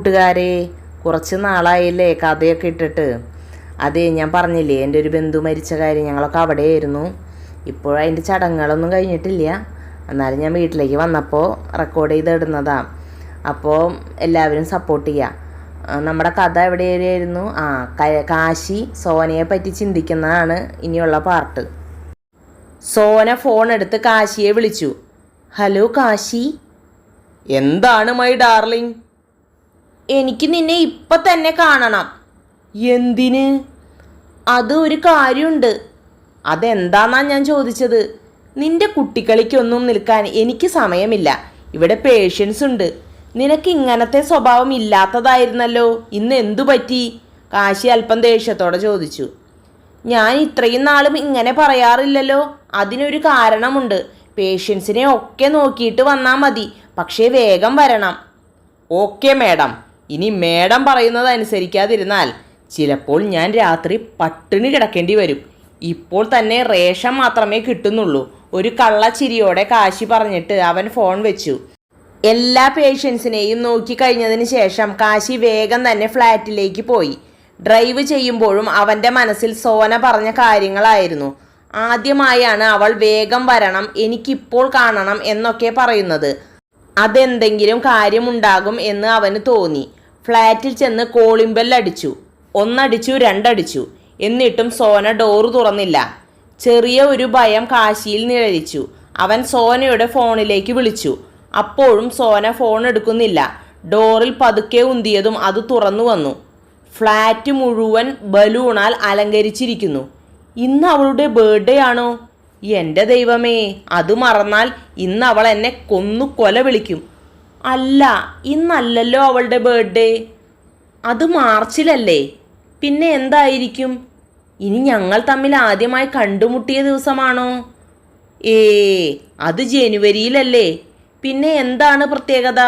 കൂട്ടുകാരെ കുറച്ച് നാളായില്ലേ കഥയൊക്കെ ഇട്ടിട്ട്. അതെ ഞാൻ പറഞ്ഞില്ലേ എന്റെ ഒരു ബന്ധു മരിച്ച കാര്യം ഞങ്ങളൊക്കെ അവിടെയായിരുന്നു. ഇപ്പോഴതിന്റെ ചടങ്ങുകളൊന്നും കഴിഞ്ഞിട്ടില്ല. എന്നാലും ഞാൻ വീട്ടിലേക്ക് വന്നപ്പോൾ റെക്കോർഡ് ചെയ്ത് ഇടുന്നതാ അപ്പോൾ എല്ലാവരും സപ്പോർട്ട് ചെയ്യുക നമ്മുടെ കഥ എവിടെയായിരുന്നു? ആ കാശി സോനയെ പറ്റി ചിന്തിക്കുന്നതാണ് ഇനിയുള്ള പാർട്ട്. സോന ഫോൺ എടുത്ത് കാശിയെ വിളിച്ചു. ഹലോ കാശി. എന്താണ് മൈ ഡാർലിംഗ് എനിക്ക് നിന്നെ ഇപ്പൊ തന്നെ കാണണം. എന്തിന്? അത് ഒരു കാര്യമുണ്ട് അതെന്താന്നാ ഞാൻ ചോദിച്ചത്? നിന്റെ കുട്ടികളിക്കൊന്നും നിൽക്കാൻ എനിക്ക് സമയമില്ല. ഇവിടെ പേഷ്യൻസ് ഉണ്ട്. നിനക്ക് ഇങ്ങനത്തെ സ്വഭാവം ഇല്ലാത്തതായിരുന്നല്ലോ. ഇന്ന് എന്തു പറ്റി? കാശി അല്പം ദേഷ്യത്തോടെ ചോദിച്ചു. ഞാൻ ഇത്രയും നാളും ഇങ്ങനെ പറയാറില്ലല്ലോ. അതിനൊരു കാരണമുണ്ട്. പേഷ്യൻസിനെ ഒക്കെ നോക്കിയിട്ട് വന്നാൽ മതി. പക്ഷേ വേഗം വരണം. ഓക്കെ മേഡം ഇനി മേഡം പറയുന്നത് അനുസരിക്കാതിരുന്നാൽ ചിലപ്പോൾ ഞാൻ രാത്രി പട്ടിണി കിടക്കേണ്ടി വരും. ഇപ്പോൾ തന്നെ റേഷൻ മാത്രമേ കിട്ടുന്നുള്ളൂ. ഒരു കള്ളച്ചിരിയോടെ കാശി പറഞ്ഞിട്ട് അവൻ ഫോൺ വെച്ചു. എല്ലാ പേഷ്യൻസിനെയും നോക്കി കഴിഞ്ഞതിന് ശേഷം കാശി വേഗം തന്നെ ഫ്ലാറ്റിലേക്ക് പോയി. ഡ്രൈവ് ചെയ്യുമ്പോഴും അവന്റെ മനസ്സിൽ സോന പറഞ്ഞ കാര്യങ്ങളായിരുന്നു. ആദ്യമായാണ് അവൾ വേഗം വരണം എനിക്കിപ്പോൾ കാണണം എന്നൊക്കെ പറയുന്നത്. അതെന്തെങ്കിലും കാര്യമുണ്ടാകും എന്ന് അവന് തോന്നി. ഫ്ലാറ്റിൽ ചെന്ന് അടിച്ചു. ഒന്നടിച്ചു രണ്ടടിച്ചു. എന്നിട്ടും സോന ഡോറ് തുറന്നില്ല. ചെറിയ ഒരു ഭയം കാശിയിൽ നിഴലിച്ചു. അവൻ സോനയുടെ ഫോണിലേക്ക് വിളിച്ചു. അപ്പോഴും സോന ഫോൺ എടുക്കുന്നില്ല. ഡോറിൽ പതുക്കെ ഉന്തിയതും അത് തുറന്നു വന്നു. ഫ്ലാറ്റ് മുഴുവൻ ബലൂണാൽ അലങ്കരിച്ചിരിക്കുന്നു. ഇന്ന് അവളുടെ ബർത്ത്ഡേ ആണോ? എന്റെ ദൈവമേ അത് മറന്നാൽ ഇന്ന് അവൾ എന്നെ കൊന്നു കൊല വിളിക്കും. അല്ല ഇന്നല്ലല്ലോ അവളുടെ ബർത്ത്ഡേ അത് മാർച്ചിലല്ലേ. പിന്നെ എന്തായിരിക്കും? ഇനി ഞങ്ങൾ തമ്മിൽ ആദ്യമായി കണ്ടുമുട്ടിയ ദിവസമാണോ? ഏ അത് ജനുവരിയിലല്ലേ. പിന്നെ എന്താണ് പ്രത്യേകത?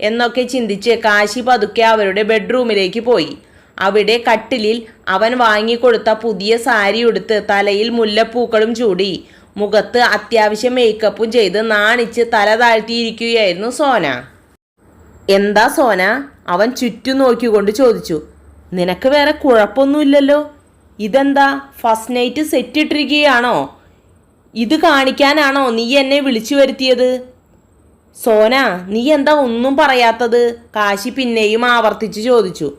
എന്നൊക്കെ ചിന്തിച്ച് കാശി പതുക്കെ അവരുടെ ബെഡ്റൂമിലേക്ക് പോയി. അവിടെ കട്ടിലിൽ അവൻ വാങ്ങിക്കൊടുത്ത പുതിയ സാരി ഉടുത്ത് തലയിൽ മുല്ലപ്പൂക്കളും ചൂടി. മുഖത്ത് അത്യാവശ്യം മേക്കപ്പും ചെയ്ത് നാണിച്ച് തല താഴ്ത്തിയിരിക്കുകയായിരുന്നു സോന. എന്താ സോന? അവൻ ചുറ്റും നോക്കിക്കൊണ്ട് ചോദിച്ചു. നിനക്ക് വേറെ കുഴപ്പമൊന്നുമില്ലല്ലോ. ഇതെന്താ? ഫസ്റ്റ് നൈറ്റ് സെറ്റ് ഇട്ടിരിക്കുകയാണോ? ഇത് കാണിക്കാനാണോ നീ എന്നെ വിളിച്ചു വരുത്തിയത്? സോന നീ എന്താ ഒന്നും പറയാത്തത്? കാശി പിന്നെയും ആവർത്തിച്ചു ചോദിച്ചു.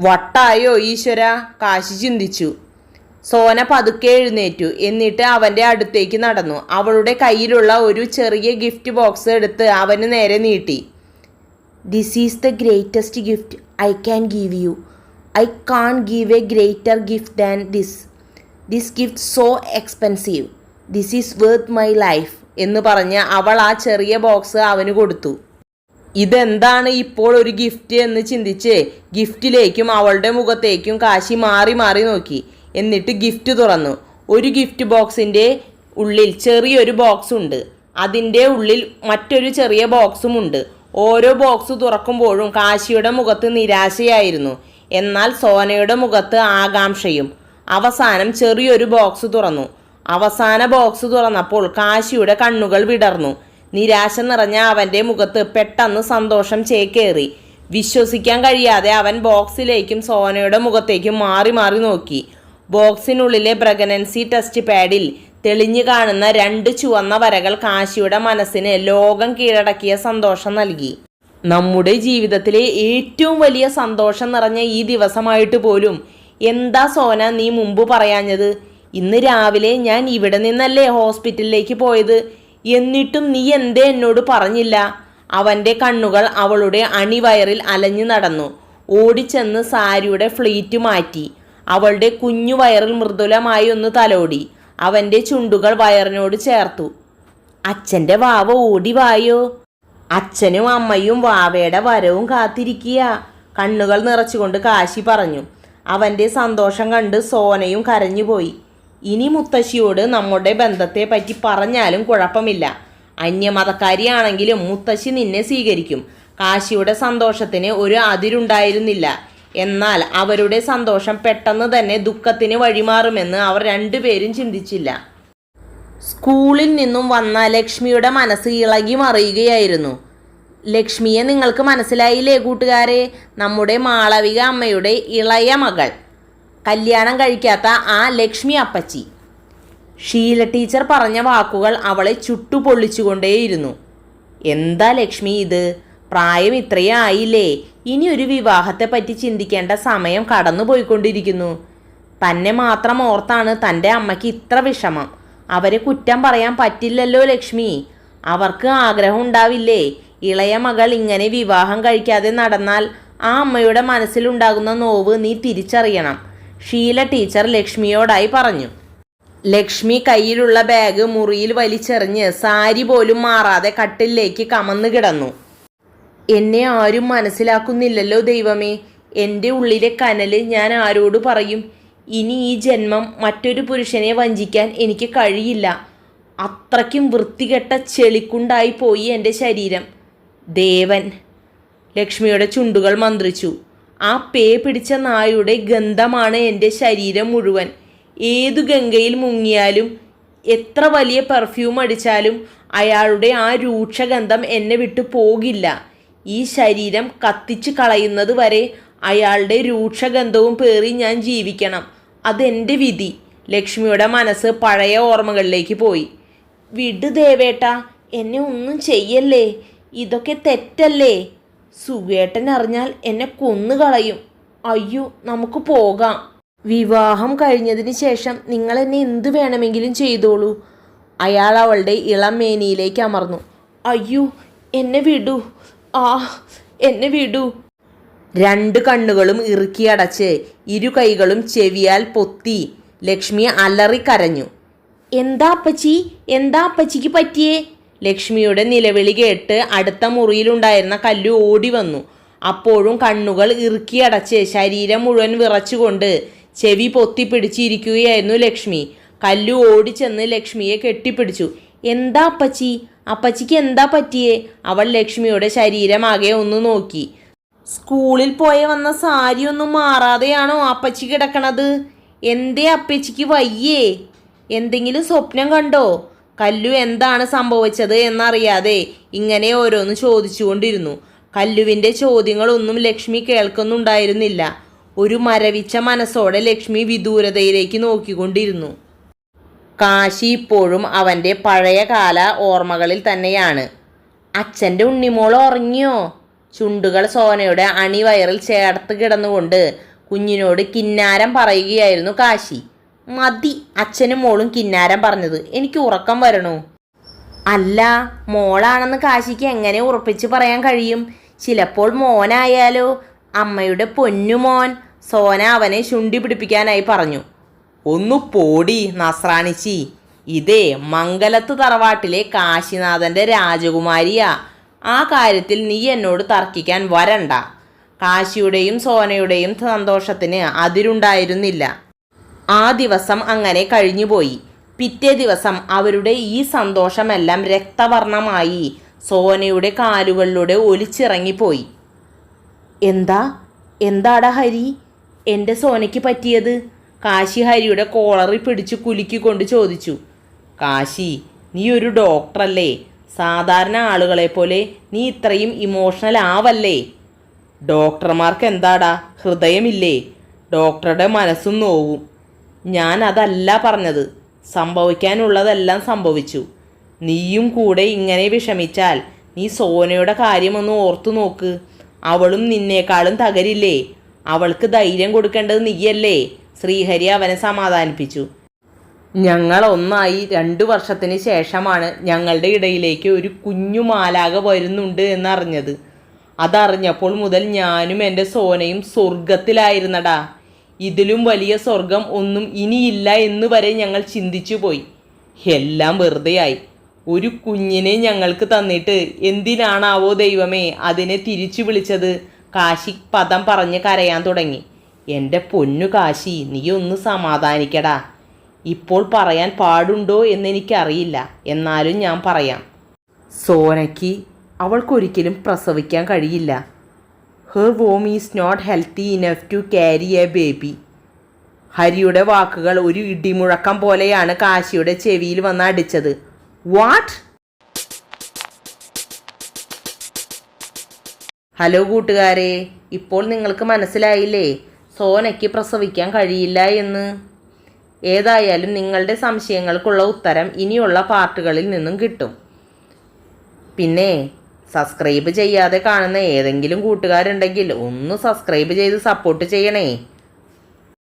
വട്ടായോ ഈശ്വര? കാശി ചിന്തിച്ചു. സോന പതുക്കെ എഴുന്നേറ്റു. എന്നിട്ട് അവന്റെ അടുത്തേക്ക് നടന്നു. അവളുടെ കയ്യിലുള്ള ഒരു ചെറിയ ഗിഫ്റ്റ് ബോക്സ് എടുത്ത് അവന് നേരെ നീട്ടി. This is the greatest gift I can give you I can give a greater gift than this this gift so expensive this is worth my life എന്ന് പറഞ്ഞ് അവൾ ആ ചെറിയ ബോക്സ് അവന് കൊടുത്തു. ഇതെന്താണ് ഇപ്പോൾ ഒരു ഗിഫ്റ്റ് എന്ന് ചിന്തിച്ച് ഗിഫ്റ്റിലേക്കും അവളുടെ മുഖത്തേക്കും കാശി മാറി മാറി നോക്കി. എന്നിട്ട് ഗിഫ്റ്റ് തുറന്നു. ഒരു ഗിഫ്റ്റ് ബോക്സിന്റെ ഉള്ളിൽ ചെറിയൊരു ബോക്സ് ഉണ്ട്. അതിന്റെ ഉള്ളിൽ മറ്റൊരു ചെറിയ ബോക്സും ഉണ്ട്. ഓരോ ബോക്സ് തുറക്കുമ്പോഴും കാശിയുടെ മുഖത്ത് നിരാശയായിരുന്നു. എന്നാൽ സോനയുടെ മുഖത്ത് ആകാംക്ഷയും. അവസാനം ചെറിയൊരു ബോക്സ് തുറന്നു. അവസാന ബോക്സ് തുറന്നപ്പോൾ കാശിയുടെ കണ്ണുകൾ വിടർന്നു. നിരാശ നിറഞ്ഞ അവന്റെ മുഖത്ത് പെട്ടെന്ന് സന്തോഷം ചേക്കേറി. വിശ്വസിക്കാൻ കഴിയാതെ അവൻ ബോക്സിലേക്കും സോനയുടെ മുഖത്തേക്കും മാറി മാറി നോക്കി. ബോക്സിനുള്ളിലെ പ്രഗ്നൻസി ടെസ്റ്റ് പാഡിൽ തെളിഞ്ഞു കാണുന്ന രണ്ട് ചുവന്ന വരകൾ കാശിയുടെ മനസ്സിന് ലോകം കീഴടക്കിയ സന്തോഷം നൽകി. നമ്മുടെ ജീവിതത്തിലെ ഏറ്റവും വലിയ സന്തോഷം നിറഞ്ഞ ഈ ദിവസമായിട്ട് പോലും എന്താ സോന നീ മുമ്പ് പറയാഞ്ഞത്? ഇന്ന് രാവിലെ ഞാൻ ഇവിടെ നിന്നല്ലേ ഹോസ്പിറ്റലിലേക്ക് പോയത്? എന്നിട്ടും നീ എന്തേ എന്നോട് പറഞ്ഞില്ല? അവന്റെ കണ്ണുകൾ അവളുടെ അണിവയറിൽ അലഞ്ഞു നടന്നു. ഓടിച്ചെന്ന് സാരിയുടെ ഫ്ലീറ്റ് മാറ്റി. അവളുടെ കുഞ്ഞു വയറിൽ മൃദുലമായി ഒന്ന് തലോടി. അവന്റെ ചുണ്ടുകൾ വയറിനോട് ചേർത്തു. അച്ഛന്റെ വാവ ഓടി വായോ? അച്ഛനും അമ്മയും വാവയുടെ വരവും കാത്തിരിക്കുക. കണ്ണുകൾ നിറച്ചുകൊണ്ട് കാശി പറഞ്ഞു. അവന്റെ സന്തോഷം കണ്ട് സോനയും കരഞ്ഞുപോയി. ഇനി മുത്തശ്ശിയോട് നമ്മുടെ ബന്ധത്തെ പറ്റി പറഞ്ഞാലും കുഴപ്പമില്ല. അന്യമതക്കാരിയാണെങ്കിലും മുത്തശ്ശി നിന്നെ സ്വീകരിക്കും. കാശിയുടെ സന്തോഷത്തിന് ഒരു അതിരുണ്ടായിരുന്നില്ല. എന്നാൽ അവരുടെ സന്തോഷം പെട്ടെന്ന് തന്നെ ദുഃഖത്തിന് വഴിമാറുമെന്ന് അവർ രണ്ടുപേരും ചിന്തിച്ചില്ല. സ്കൂളിൽ നിന്നും വന്ന ലക്ഷ്മിയുടെ മനസ്സ് ഇളകി മറിയുകയായിരുന്നു. ലക്ഷ്മിയെ നിങ്ങൾക്ക് മനസ്സിലായില്ലേ കൂട്ടുകാരെ? നമ്മുടെ മാളവിക അമ്മയുടെ ഇളയ മകൾ. കല്യാണം കഴിക്കാത്ത ആ ലക്ഷ്മി അപ്പച്ചി. ഷീല ടീച്ചർ പറഞ്ഞ വാക്കുകൾ അവളെ ചുട്ടുപൊള്ളിച്ചുകൊണ്ടേയിരുന്നു. എന്താ ലക്ഷ്മി ഇത്? പ്രായം ഇത്രയും ആയില്ലേ? ഇനി ഒരു വിവാഹത്തെ പറ്റി ചിന്തിക്കേണ്ട സമയം കടന്നുപോയിക്കൊണ്ടിരിക്കുന്നു. തന്നെ മാത്രം ഓർത്താണ് തന്റെ അമ്മയ്ക്ക് ഇത്ര വിഷമം. അവരെ കുറ്റം പറയാൻ പറ്റില്ലല്ലോ ലക്ഷ്മി. അവർക്ക് ആഗ്രഹം ഉണ്ടാവില്ലേ? ഇളയ മകൾ ഇങ്ങനെ വിവാഹം കഴിക്കാതെ നടന്നാൽ ആ അമ്മയുടെ മനസ്സിലുണ്ടാകുന്ന നോവ് നീ തിരിച്ചറിയണം. ഷീല ടീച്ചർ ലക്ഷ്മിയോടായി പറഞ്ഞു. ലക്ഷ്മി കയ്യിലുള്ള ബാഗ് മുറിയിൽ വലിച്ചെറിഞ്ഞ് സാരി പോലും മാറാതെ കട്ടിലേക്ക് കമന്നു കിടന്നു. എന്നെ ആരും മനസ്സിലാക്കുന്നില്ലല്ലോ ദൈവമേ. എന്റെ ഉള്ളിലെ കനൽ ഞാൻ ആരോട് പറയും? ഇനി ഈ ജന്മം മറ്റൊരു പുരുഷനെ വഞ്ചിക്കാൻ എനിക്ക് കഴിയില്ല. അത്രയ്ക്കും വൃത്തികെട്ട ചെളിക്കുണ്ടായി പോയി എന്റെ ശരീരം. ദേവൻ ലക്ഷ്മിയുടെ ചുണ്ടുകൾ മന്ത്രിച്ചു. ആ പേ പിടിച്ച നായുടെ ഗന്ധമാണ് എന്റെ ശരീരം മുഴുവൻ. ഏതു ഗംഗയിൽ മുങ്ങിയാലും എത്ര വലിയ പെർഫ്യൂം അടിച്ചാലും അയാളുടെ ആ രൂക്ഷഗന്ധം എന്നെ വിട്ടു പോകില്ല. ഈ ശരീരം കത്തിച്ചു കളയുന്നത് വരെ അയാളുടെ രൂക്ഷഗന്ധവും പേറി ഞാൻ ജീവിക്കണം. അതെന്റെ വിധി. ലക്ഷ്മിയുടെ മനസ്സ് പഴയ ഓർമ്മകളിലേക്ക് പോയി. വിട് ദേവേട്ട എന്നെ ഒന്നും ചെയ്യല്ലേ? ഇതൊക്കെ തെറ്റല്ലേ? സുഖേട്ടൻ അറിഞ്ഞാൽ എന്നെ കൊന്നുകളയും അയ്യോ നമുക്ക് പോകാം. വിവാഹം കഴിഞ്ഞതിന് ശേഷം നിങ്ങൾ എന്നെ എന്ത് വേണമെങ്കിലും ചെയ്തോളൂ. അയാൾ അവളുടെ ഇളം മേനിയിലേക്ക് അമർന്നു. അയ്യോ എന്നെ വിടൂ. ആ എന്നെ വിടൂ. രണ്ട് കണ്ണുകളും ഇറുക്കിയടച്ച് ഇരു കൈകളും ചെവിയാൽ പൊത്തി ലക്ഷ്മി അലറി കരഞ്ഞു. എന്താ അപ്പച്ചി? എന്താ അപ്പച്ചിക്ക് പറ്റിയേ? ലക്ഷ്മിയുടെ നിലവിളി കേട്ട് അടുത്ത മുറിയിലുണ്ടായിരുന്ന കല്ലു ഓടി വന്നു. അപ്പോഴും കണ്ണുകൾ ഇറുക്കിയടച്ച് ശരീരം മുഴുവൻ വിറച്ചുകൊണ്ട് ചെവി പൊത്തിപ്പിടിച്ചിരിക്കുകയായിരുന്നു ലക്ഷ്മി. കല്ലു ഓടിച്ചെന്ന് ലക്ഷ്മിയെ കെട്ടിപ്പിടിച്ചു. എന്താ അപ്പച്ചി? അപ്പച്ചിക്ക് എന്താ പറ്റിയേ? അവൾ ലക്ഷ്മിയുടെ ശരീരമാകെ ഒന്ന് നോക്കി. സ്കൂളിൽ പോയ വന്ന സാരി ഒന്നും മാറാതെയാണോ അപ്പച്ചി കിടക്കണത്? എന്തേ അപ്പച്ചിക്ക് വയ്യേ? എന്തെങ്കിലും സ്വപ്നം കണ്ടോ? കല്ലു എന്താണ് സംഭവിച്ചത് എന്നറിയാതെ ഇങ്ങനെ ഓരോന്ന് ചോദിച്ചുകൊണ്ടിരുന്നു. കല്ലുവിന്റെ ചോദ്യങ്ങളൊന്നും ലക്ഷ്മി കേൾക്കുന്നുണ്ടായിരുന്നില്ല. ഒരു മരവിച്ച മനസ്സോടെ ലക്ഷ്മി വിദൂരതയിലേക്ക് നോക്കിക്കൊണ്ടിരുന്നു. കാശി ഇപ്പോഴും അവന്റെ പഴയകാല ഓർമ്മകളിൽ തന്നെയാണ്. അച്ഛന്റെ ഉണ്ണിമോൾ ഉറങ്ങിയോ? ചുണ്ടുകൾ സോനയുടെ അണിവയറിൽ ചേർത്ത് കിടന്നുകൊണ്ട് കുഞ്ഞിനോട് കിന്നാരം പറയുകയായിരുന്നു കാശി. മതി അച്ഛനും മോളും കിന്നാരം പറഞ്ഞത്. എനിക്ക് ഉറക്കം വരണോ. അല്ല മോളാണെന്ന് കാശിക്ക് എങ്ങനെ ഉറപ്പിച്ച് പറയാൻ കഴിയും? ചിലപ്പോൾ മോനായാലോ? അമ്മയുടെ പൊന്നുമോൻ സോന അവനെ ശുണ്ടി പിടിപ്പിക്കാനായി പറഞ്ഞു. ഒന്ന് പോടി നസ്രാണിച്ചി. ഇതേ മംഗലത്ത് തറവാട്ടിലെ കാശിനാഥന്റെ രാജകുമാരിയാ. ആ കാര്യത്തിൽ നീ എന്നോട് തർക്കിക്കാൻ വരണ്ട. കാശിയുടെയും സോനയുടെയും സന്തോഷത്തിന് അതിരുണ്ടായിരുന്നില്ല. ആ ദിവസം അങ്ങനെ കഴിഞ്ഞുപോയി. പിറ്റേ ദിവസം അവരുടെ ഈ സന്തോഷമെല്ലാം രക്തവർണമായി സോനയുടെ കാലുകളിലൂടെ ഒലിച്ചിറങ്ങിപ്പോയി. എന്താ? എന്താടാ ഹരി? എന്റെ സോനയ്ക്ക് പറ്റിയത്? കാശി ഹരിയുടെ കോളറിൽ പിടിച്ച് കുലുക്കിക്കൊണ്ട് ചോദിച്ചു കാശി നീ ഒരു ഡോക്ടറല്ലേ സാധാരണ ആളുകളെ പോലെ നീ ഇത്രയും ഇമോഷണൽ ആവല്ലേ? ഡോക്ടർമാർക്ക് എന്താടാ? ഹൃദയമില്ലേ? ഡോക്ടറുടെ മനസ്സും നോവും. ഞാൻ അതല്ല പറഞ്ഞത്. സംഭവിക്കാനുള്ളതെല്ലാം സംഭവിച്ചു. നീയും കൂടെ ഇങ്ങനെ വിഷമിച്ചാൽ നീ സോനയുടെ കാര്യമൊന്ന് ഓർത്തു നോക്ക്. അവളും നിന്നേക്കാളും തകരില്ലേ? അവൾക്ക് ധൈര്യം കൊടുക്കേണ്ടത് നീയല്ലേ? ശ്രീഹരി അവനെ സമാധാനിപ്പിച്ചു. ഞങ്ങൾ ഒന്നായി രണ്ടു വർഷത്തിന് ശേഷമാണ് ഞങ്ങളുടെ ഇടയിലേക്ക് ഒരു കുഞ്ഞു മാലാക വരുന്നുണ്ട് എന്നറിഞ്ഞത്. അതറിഞ്ഞപ്പോൾ മുതൽ ഞാനും എന്റെ സോനയും സ്വർഗത്തിലായിരുന്നടാ. ഇതിലും വലിയ സ്വർഗം ഒന്നും ഇനിയില്ല എന്ന് വരെ ഞങ്ങൾ ചിന്തിച്ചു പോയി എല്ലാം വെറുതെയായി. ഒരു കുഞ്ഞിനെ ഞങ്ങൾക്ക് തന്നിട്ട് എന്തിനാണാവോ ദൈവമേ അതിനെ തിരിച്ചു വിളിച്ചത്? കാശി പദം പറഞ്ഞ് കരയാൻ തുടങ്ങി. എന്റെ പൊന്നു കാശി നീ ഒന്ന് സമാധാനിക്കടാ. ഇപ്പോൾ പറയാൻ പാടുണ്ടോ എന്നെനിക്കറിയില്ല എന്നാലും ഞാൻ പറയാം. സോനയ്ക്ക് അവൾക്കൊരിക്കലും പ്രസവിക്കാൻ കഴിയില്ല. Her womb is not healthy enough to carry a baby ഹരിയുടെ വാക്കുകൾ ഒരു ഇടിമുഴക്കം പോലെയാണ് കാശിയുടെ ചെവിയിൽ വന്ന് അടിച്ചത്. വാട്ട് ഹലോ കൂട്ടുകാരെ. ഇപ്പോൾ നിങ്ങൾക്ക് മനസ്സിലായില്ലേ? സോനയ്ക്ക് പ്രസവിക്കാൻ കഴിയില്ല എന്ന്. ഏതായാലും നിങ്ങളുടെ സംശയങ്ങൾക്കുള്ള ഉത്തരം ഇനിയുള്ള പാർട്ടുകളിൽ നിന്നും കിട്ടും. പിന്നെ സബ്സ്ക്രൈബ് ചെയ്യാതെ കാണുന്ന ഏതെങ്കിലും കൂട്ടുകാരുണ്ടെങ്കിൽ ഒന്ന് സബ്സ്ക്രൈബ് ചെയ്ത് സപ്പോർട്ട് ചെയ്യണേ.